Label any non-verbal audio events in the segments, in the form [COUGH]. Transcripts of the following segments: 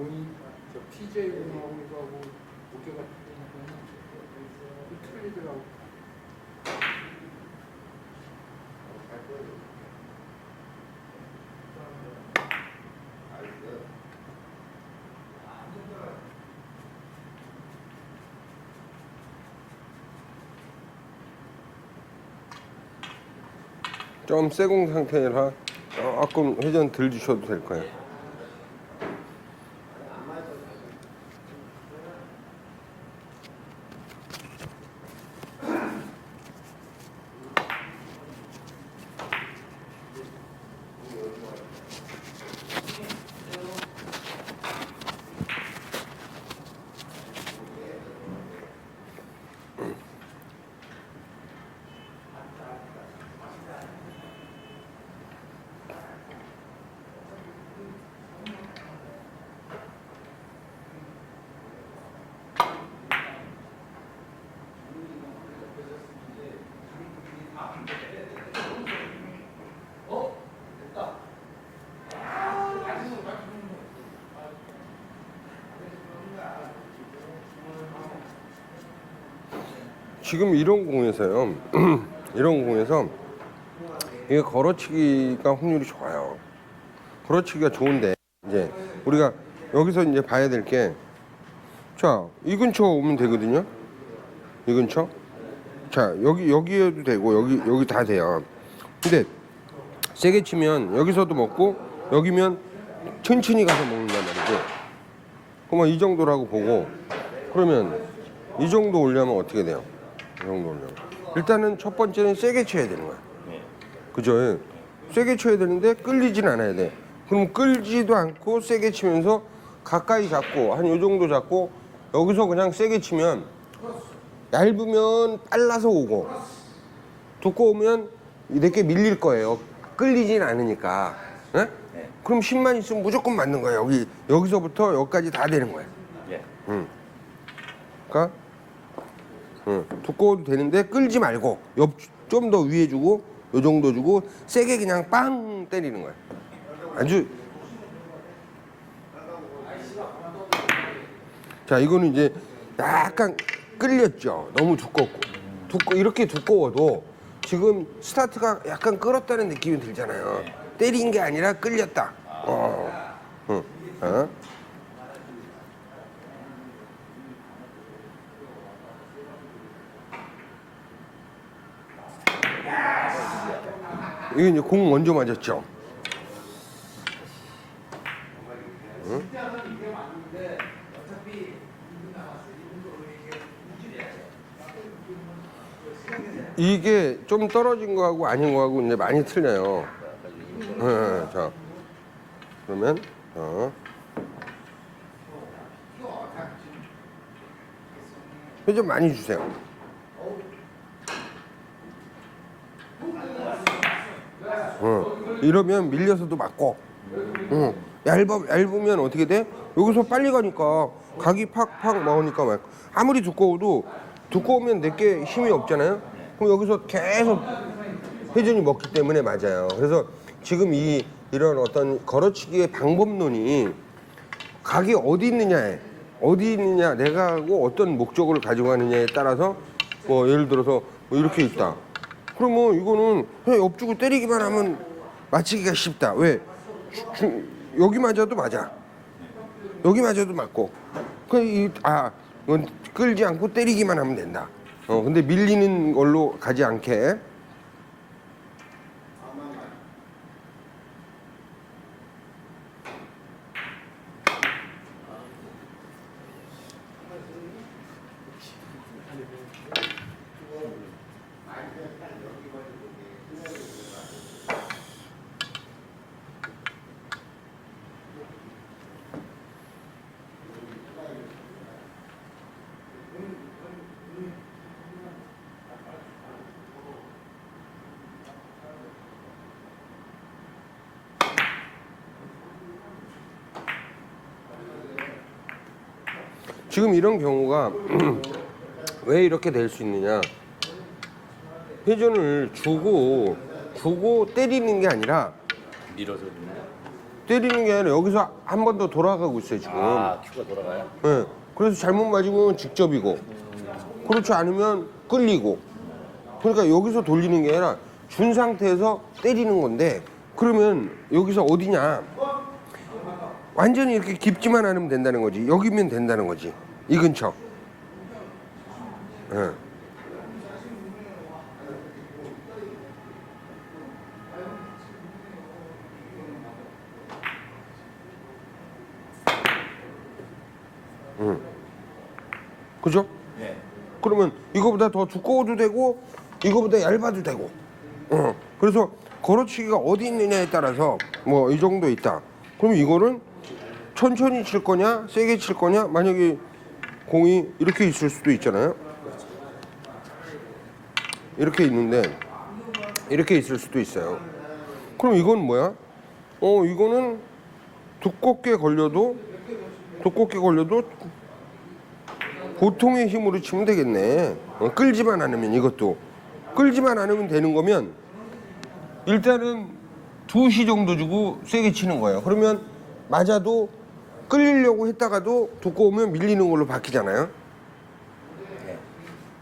본인 저 PJ 운하고 이거하고 무게가 틀리니까 틀리더라고. 좀 세공 상태라 조금 회전 덜 주셔도 될 거예요. 지금 이런 공에서요. [CLEARS THROAT] 이런 공에서 이게 걸어치기가 확률이 좋아요. 걸어치기가 좋은데 이제 우리가 여기서 이제 봐야 될 게 자, 이 근처 오면 되거든요. 이 근처. 자, 여기 여기에도 되고 여기 여기 다 돼요. 근데 세게 치면 여기서도 먹고 여기면 천천히 가서 먹는단 말이죠. 그러면 이 정도라고 보고 그러면 이 정도 올려면 어떻게 돼요? 이 정도 올려면 일단은 첫 번째는 세게 쳐야 되는 거야. 그죠? 예. 세게 쳐야 되는데 끌리진 않아야 돼. 그럼 끌지도 않고 세게 치면서 가까이 잡고 한 요 정도 잡고 여기서 그냥 세게 치면 얇으면 빨라서 오고 두꺼우면 내게 밀릴 거예요. 끌리진 않으니까. 예? 그럼 10만 있으면 무조건 맞는 거예요. 여기 여기서부터 여기까지 다 되는 거예요. 예. 그러니까 응, 두꺼워도 되는데 끌지 말고 옆 좀 더 위에 주고 요 정도 주고 세게 그냥 빵 때리는 거야. 아주 자 이거는 이제 약간 끌렸죠. 너무 두껍고 두꺼 이렇게 두꺼워도 지금 스타트가 약간 끌었다는 느낌이 들잖아요. 때린 게 아니라 끌렸다. 어. 응. 어? 이게 이제 공 먼저 맞았죠. 이게 좀 떨어진 거하고 아닌 거하고 이제 많이 틀려요. 예, 자, 그러면 어. 회좀 많이 주세요. 어, 이러면 밀려서도 맞고, 어, 얇아, 얇으면 어떻게 돼? 여기서 빨리 가니까 각이 팍팍 나오니까 막 아무리 두꺼워도 두꺼우면 내게 힘이 없잖아요. 그럼 여기서 계속 회전이 먹기 때문에 맞아요. 그래서 지금 이 이런 어떤 걸어치기의 방법론이 각이 어디 있느냐에 어디 있느냐 내가 하고 어떤 목적을 가지고 가느냐에 따라서 뭐 예를 들어서 뭐 이렇게 있다. 그러면 이거는 그냥 옆주고 때리기만 하면 맞히기가 쉽다. 왜? 주- 주- 여기 맞아도 맞아. 여기 맞아도 맞고. 그아 끌지 않고 때리기만 하면 된다. 어 근데 밀리는 걸로 가지 않게. 지금 이런 경우가 [CLEARS THROAT] 왜 이렇게 될 수 있느냐? 회전을 주고 주고 때리는 게 아니라 밀어서 때리는 게 아니라 여기서 한 번 더 돌아가고 있어요 지금. 아 큐가 돌아가요? 예. 그래서 잘못 맞으면 직접이고 그렇지 않으면 끌리고 그러니까 여기서 돌리는 게 아니라 준 상태에서 때리는 건데 그러면 여기서 어디냐 완전히 이렇게 깊지만 않으면 된다는 거지 여기면 된다는 거지 이 근처 예. 그죠? 네. 그러면 이거보다 더 두꺼워도 되고 이거보다 얇아도 되고 어. 그래서 걸어치기가 어디 있느냐에 따라서 뭐 이 정도 있다 그럼 이거는 천천히 칠 거냐 세게 칠 거냐 만약에 공이 이렇게 있을 수도 있잖아요 이렇게 있는데 이렇게 있을 수도 있어요 그럼 이건 뭐야 어 이거는 두껍게 걸려도 두껍게 걸려도 보통의 힘으로 치면 되겠네. 어, 끌지만 않으면 이것도 끌지만 않으면 되는 거면 일단은 2시 정도 주고 세게 치는 거예요. 그러면 맞아도 끌리려고 했다가도 두꺼우면 밀리는 걸로 바뀌잖아요.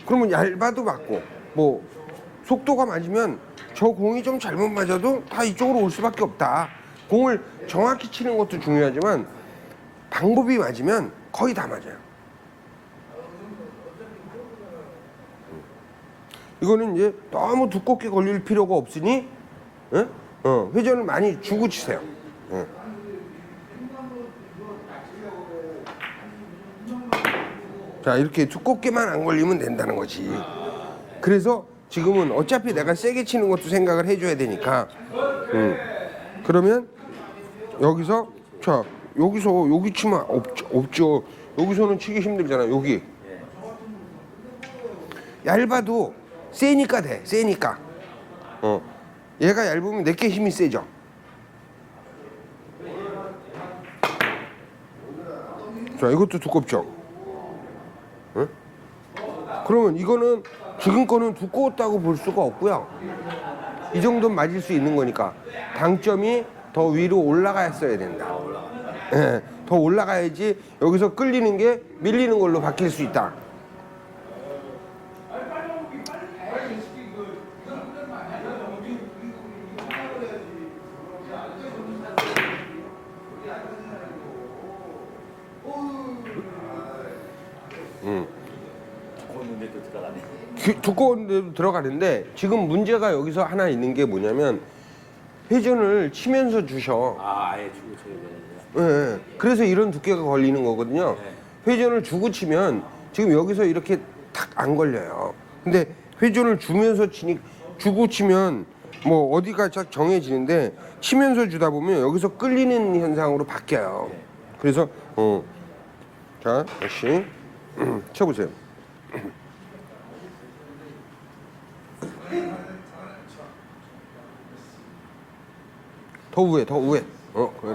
그러면 얇아도 맞고 뭐 속도가 맞으면 저 공이 좀 잘못 맞아도 다 이쪽으로 올 수밖에 없다. 공을 정확히 치는 것도 중요하지만 방법이 맞으면 거의 다 맞아요. 이거는 이제 너무 두껍게 걸릴 필요가 없으니 예? 어, 회전을 많이 주고 치세요. 예. 자 이렇게 두껍게만 안 걸리면 된다는 거지. 그래서 지금은 어차피 내가 세게 치는 것도 생각을 해줘야 되니까. 음. 그러면 여기서 자 여기서 여기 치면 없죠, 없죠. 여기서는 치기 힘들잖아. 여기 얇아도 세니까 돼. 세니까. 어. 얘가 얇으면 내게 힘이 세죠. 자, 이것도 두껍죠. 응? 그러면 이거는 지금 거는 두꺼웠다고 볼 수가 없고요. 이 정도는 맞을 수 있는 거니까 당점이 더 위로 올라갔어야 된다. 예, 더 올라가야지 여기서 끌리는 게 밀리는 걸로 바뀔 수 있다. 두꺼운데도 들어가네. 데도 들어가는데 지금 문제가 여기서 하나 있는 게 뭐냐면 회전을 치면서 주셔. 아 아예 주고 쳐야 되는데. 예, 예. 그래서 이런 두께가 걸리는 거거든요. 회전을 주고 치면 지금 여기서 이렇게 탁 안 걸려요. 근데 회전을 주면서 치니 주고 치면 뭐 어디가 딱 정해지는데 치면서 주다 보면 여기서 끌리는 현상으로 바뀌어요. 그래서 어. 자, 다시 쳐보세요. 더 우회, 더 우회. 어, 그래.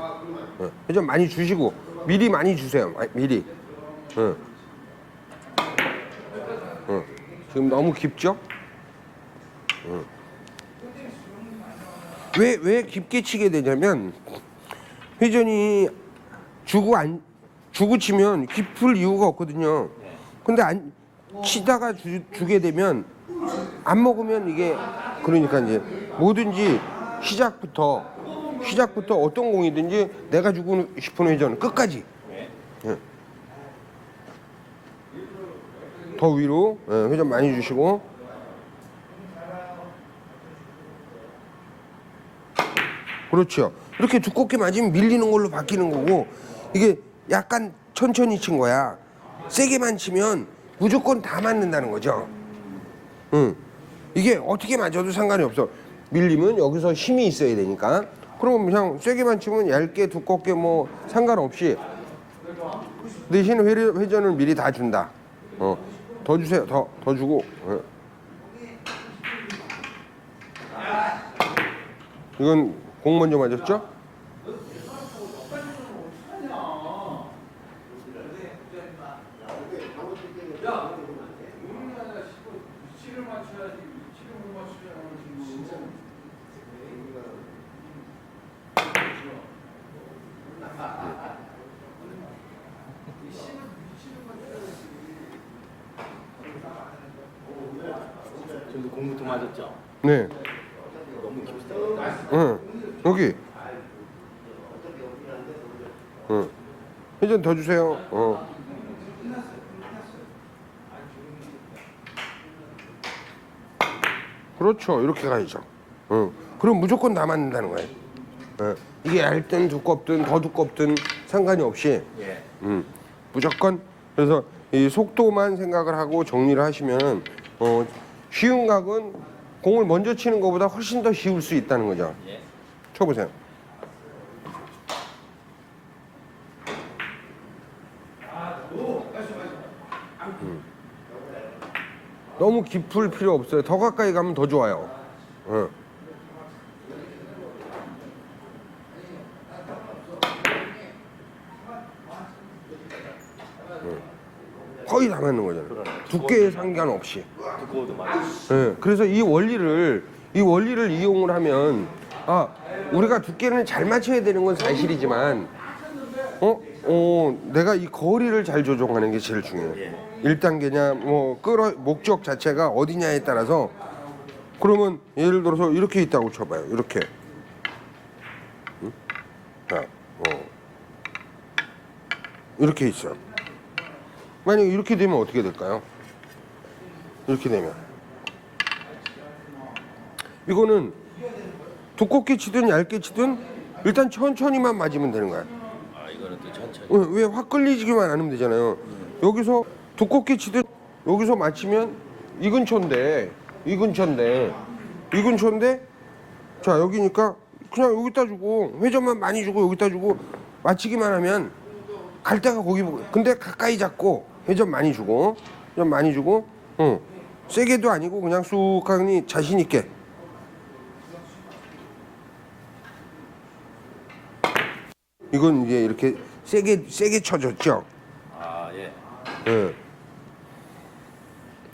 어. 회전 많이 주시고 미리 많이 주세요. 아, 미리. 어. 어. 지금 너무 깊죠? 어. 왜, 왜 깊게 치게 되냐면 회전이 주고 안 주고 치면 깊을 이유가 없거든요. 근데 안 치다가 주, 주게 되면 안 먹으면 이게 그러니까 이제 뭐든지 시작부터 시작부터 어떤 공이든지 내가 주고 싶은 회전 끝까지 예. 더 위로 예, 회전 많이 주시고 그렇죠 이렇게 두껍게 맞으면 밀리는 걸로 바뀌는 거고 이게 약간 천천히 친 거야 세게만 치면 무조건 다 맞는다는 거죠 응. 이게 어떻게 맞아도 상관이 없어. 밀리면 여기서 힘이 있어야 되니까. 그럼 그냥 세게만 치면 얇게 두껍게 뭐 상관없이 대신 회, 회전을 미리 다 준다. 어, 더 주세요. 더, 더 주고. 어. 이건 공 먼저 맞았죠? 공부터 맞았죠? 네. 너무. 응. 여기. 응. 회전 더 주세요. 어. 그렇죠. 이렇게 가야죠. 응. 그럼 무조건 다 맞는다는 거예요. 응. 이게 얇든 두껍든 더 두껍든 상관이 없이 예. 음, 무조건 그래서 이 속도만 생각을 하고 정리를 하시면 어, 쉬운 각은 공을 먼저 치는 것보다 훨씬 더 쉬울 수 있다는 거죠. 예. 쳐보세요. 음. 너무 깊을 필요 없어요. 더 가까이 가면 더 좋아요. 응. 응. 거의 다 맞는 거잖아요. 두께에 상관없이. 두꺼워도 맞았어. 예, 그래서 이 원리를 이 원리를 이용을 하면 아 우리가 두께는 잘 맞춰야 되는 건 사실이지만 어, 어 내가 이 거리를 잘 조정하는 게 제일 중요해요. 예. 1단계냐 뭐 끌어 목적 자체가 어디냐에 따라서 그러면 예를 들어서 이렇게 있다고 쳐봐요. 이렇게 응? 자, 어. 이렇게 있어. 만약 이렇게 되면 어떻게 될까요? 이렇게 되면 이거는 두껍게 치든 얇게 치든 일단 천천히만 맞으면 되는 거야. 아 이거는 또 천천히. 왜 확 끌리지기만 않으면 되잖아요. 여기서 두껍게 치든 여기서 맞추면 이 근처인데 이 근처인데 이 근처인데 자 여기니까 그냥 여기다 주고 회전만 많이 주고 여기다 주고 맞히기만 하면 갈 데가 거기 보고 근데 가까이 잡고 회전 많이 주고 회전 많이 주고 어 세게도 아니고 그냥 쑥 하니 자신 있게 이건 이제 이렇게 세게 세게 쳐줬죠. 아 예. 예.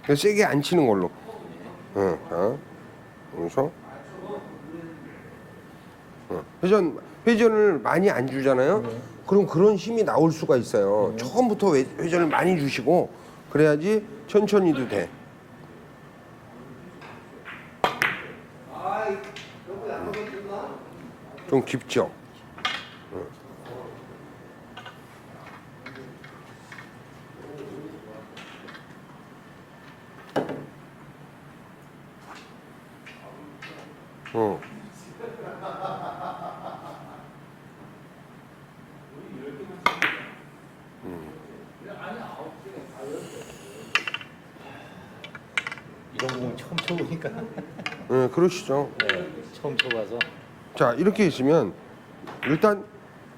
그러니까 세게 안 치는 걸로. 예. 자, 여기서. 어, 회전 회전을 많이 안 주잖아요. 그럼 그런 힘이 나올 수가 있어요. 처음부터 회- 회전을 많이 주시고 그래야지 천천히도 돼. 좀 깊죠. 어. 이런 공 처음 쳐보니까. 예, 그러시죠. 네. 처음 쳐봐서. 자 이렇게 있으면 일단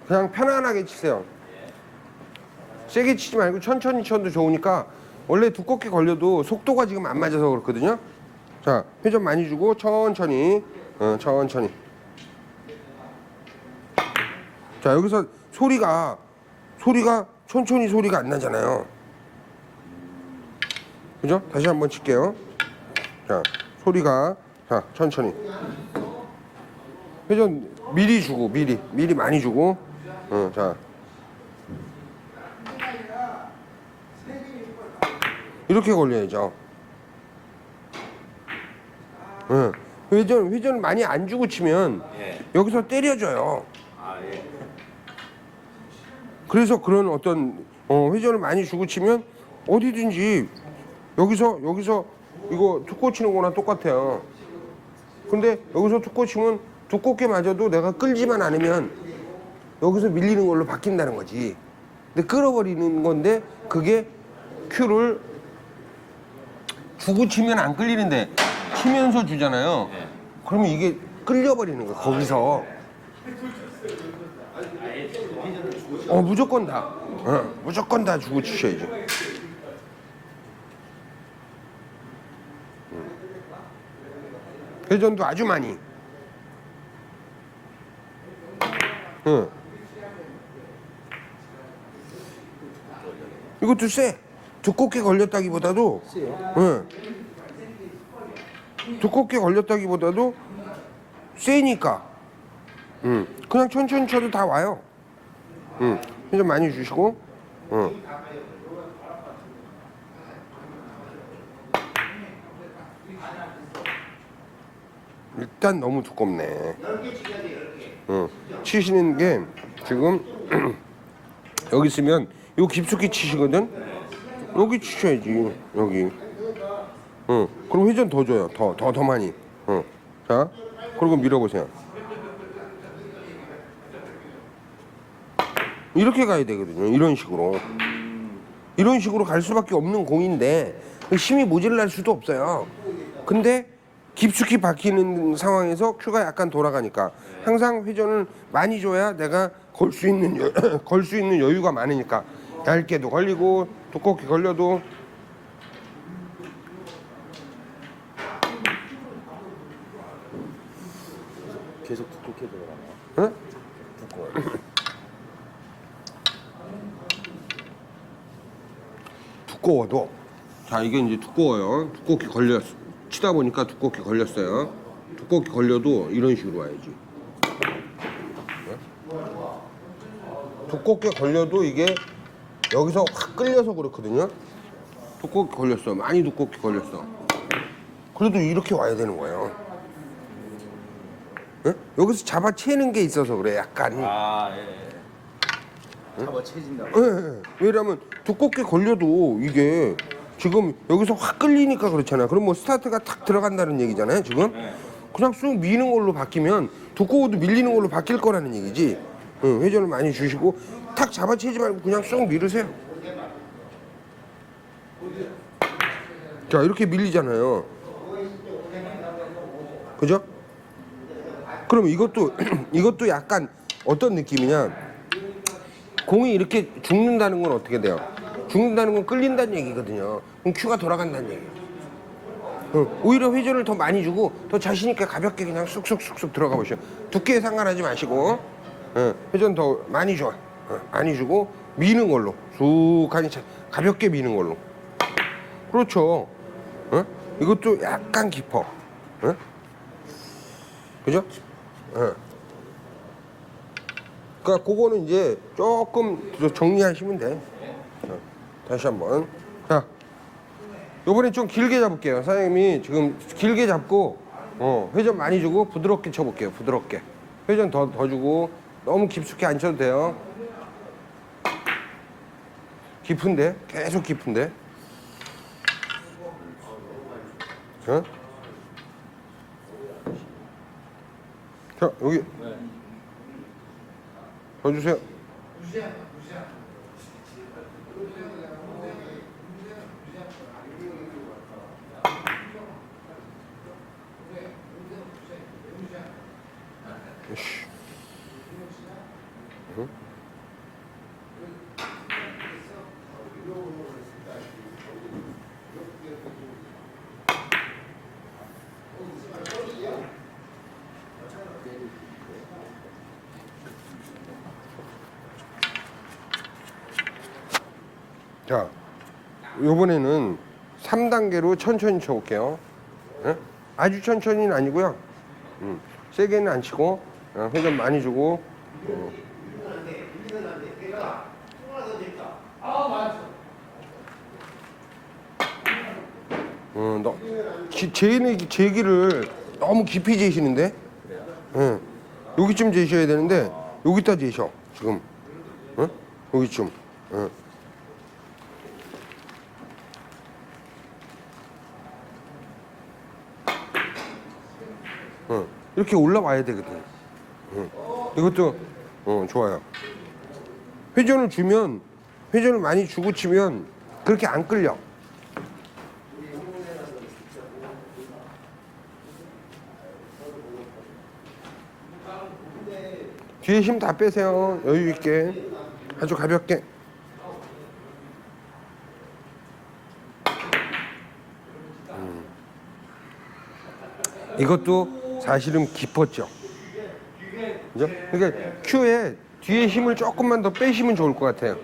그냥 편안하게 치세요. 세게 치지 말고 천천히 쳐도 좋으니까 원래 두껍게 걸려도 속도가 지금 안 맞아서 그렇거든요. 자 회전 많이 주고 천천히 어, 천천히. 자 여기서 소리가 소리가 천천히 소리가 안 나잖아요. 그죠? 다시 한번 칠게요. 자 소리가 자 천천히. 회전 미리 주고 미리 미리 많이 주고 어, 자 이렇게 걸려야죠 어, 회전 회전 많이 안 주고 치면 예. 여기서 때려줘요 아 예. 그래서 그런 어떤 어, 회전을 많이 주고 치면 어디든지 여기서 여기서 이거 투코 치는 거나 똑같아요. 근데 여기서 투코 치면 두껍게 맞아도 내가 끌지만 않으면 여기서 밀리는 걸로 바뀐다는 거지. 근데 끌어버리는 건데 그게 큐를 주고 치면 안 끌리는데 치면서 주잖아요. 그러면 이게 끌려버리는 거야 거기서. 어 무조건 다. 어, 무조건 다 주고 치셔야죠. 음. 회전도 아주 많이. 응. 이것도 세. 두껍게 걸렸다기보다도. 응. 두껍게 걸렸다기보다도 세니까. 응. 그냥 천천히 쳐도 다 와요. 응. 회전 많이 주시고. 응. 일단 너무 두껍네. 어, 치시는 게 지금 [CLEARS THROAT] 여기 있으면 요 깊숙이 치시거든. 여기 치셔야지 여기. 어, 그럼 회전 더 줘요. 더 더 더 많이. 어, 자 그리고 밀어보세요. 이렇게 가야 되거든요. 이런 식으로. 이런 식으로 갈 수밖에 없는 공인데 힘이 모자랄 수도 없어요. 근데 깊숙이 박히는 상황에서 큐가 약간 돌아가니까 항상 회전을 많이 줘야 내가 걸 수 있는 [CLEARS THROAT] 걸 수 있는 여유가 많으니까 얇게도 걸리고 두껍게 걸려도 계속 두껍게 들어가네요. 응? 두꺼워. 두꺼워도 자 이게 이제 두꺼워요 두껍게 걸렸 치다 보니까 두껍게 걸렸어요 두껍게 걸려도 이런 식으로 와야지 네? 두껍게 걸려도 이게 여기서 확 끌려서 그렇거든요 두껍게 걸렸어 많이 두껍게 걸렸어 그래도 이렇게 와야 되는 거예요 네? 여기서 잡아채는 게 있어서 그래 약간 아 예. 잡아 채진다. 예, 예. 왜냐면 두껍게 걸려도 이게 지금 여기서 확 끌리니까 그렇잖아요. 그럼 뭐 스타트가 탁 들어간다는 얘기잖아요. 지금 네. 그냥 쑥 미는 걸로 바뀌면 두꺼워도 밀리는 걸로 바뀔 거라는 얘기지. 응, 회전을 많이 주시고 탁 잡아채지 말고 그냥 쑥 밀으세요. 자 이렇게 밀리잖아요. 그죠? 그럼 이것도 [CLEARS THROAT] 이것도 약간 어떤 느낌이냐? 공이 이렇게 죽는다는 건 어떻게 돼요? 죽는다는 건 끌린다는 얘기거든요. 그럼 큐가 돌아간다는 얘기예요. 어, 오히려 회전을 더 많이 주고 더 자신 있게 가볍게 그냥 쑥쑥쑥쑥 들어가 보시오. 두께에 상관하지 마시고 어, 회전 더 많이 줘. 어, 많이 주고 미는 걸로 쑥하니 차- 가볍게 미는 걸로. 그렇죠. 어? 이것도 약간 깊어. 어? 그죠? 어. 그러니까 그거는 이제 조금 더 정리하시면 돼. 자, 다시 한번. 자, 요번에 좀 길게 잡을게요. 사장님이 지금 길게 잡고 어, 회전 많이 주고 부드럽게 쳐볼게요. 부드럽게. 회전 더, 더 주고 너무 깊숙이 안 쳐도 돼요. 깊은데? 계속 깊은데? 어? 자, 여기 더 주세요. 이씨. 응? 자, 요번에는 3단계로 천천히 쳐볼게요. 예? 아주 천천히는 아니고요. 음, 세게는 안 치고 어, 회전 많이 주고 어. 어, 너, 기, 제, 제기를 너무 깊이 재시는데? 예. 여기쯤 재셔야 되는데 여기다 재셔 지금 어? 여기쯤 어. 어, 이렇게 올라와야 되거든. 어. 이것도 어, 좋아요. 회전을 주면 회전을 많이 주고 치면 그렇게 안 끌려. 뒤에 힘 다 빼세요. 여유 있게 아주 가볍게. 음. 이것도 사실은 깊었죠. 그죠? 그러니까 큐에 뒤에 힘을 조금만 더 빼시면 좋을 것 같아요.